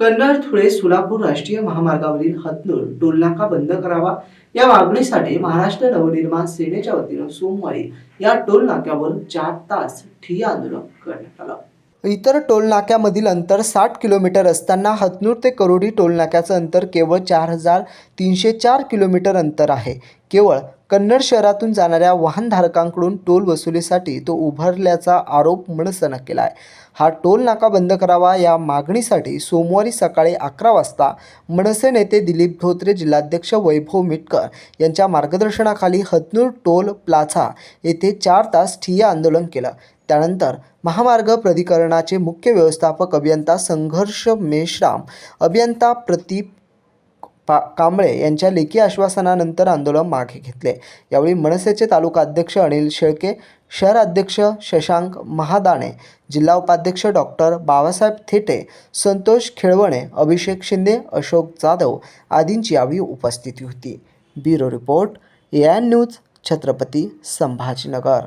कन्नड धुळे सोलापूर राष्ट्रीय महामार्गावरील हतनूर टोलनाका बंद करावा. या मागणीसाठी महाराष्ट्र नवनिर्माण सेनेच्या वतीनं सोमवारी या टोल नाक्यावर चार तास ठिय्या आंदोलन करण्यात आलं. इतर टोलनाक्यामधील अंतर साठ किलोमीटर असताना हतनूर ते करोडी टोलनाक्याचं अंतर केवळ चार हजार तीनशे चार किलोमीटर अंतर आहे. केवळ कन्नड शहरातून जाणाऱ्या वाहनधारकांकडून टोल वसुलीसाठी तो उभारल्याचा आरोप मनसेनं केला आहे हा टोल नाका बंद करावा या मागणीसाठी सोमवारी सकाळी अकरा वाजता मनसे नेते दिलीप धोत्रे जिल्हाध्यक्ष वैभव मिटकर यांच्या मार्गदर्शनाखाली हतनूर टोल प्लाझा येथे चार तास ठिय्या आंदोलन केलं. त्यानंतर महामार्ग प्राधिकरणाचे मुख्य व्यवस्थापक अभियंता संघर्ष मेश्राम अभियंता प्रतीप पा कांबळे यांच्या लेखी आश्वासनानंतर आंदोलन मागे घेतले. यावेळी मनसेचे तालुका अध्यक्ष अनिल शेळके शहर अध्यक्ष शशांक महादाणे जिल्हा उपाध्यक्ष डॉक्टर बाबासाहेब थेटे संतोष खेळवणे अभिषेक शिंदे अशोक जाधव आदींची यावेळी उपस्थिती होती. Bureau report A news Chhatrapati Sambhajinagar.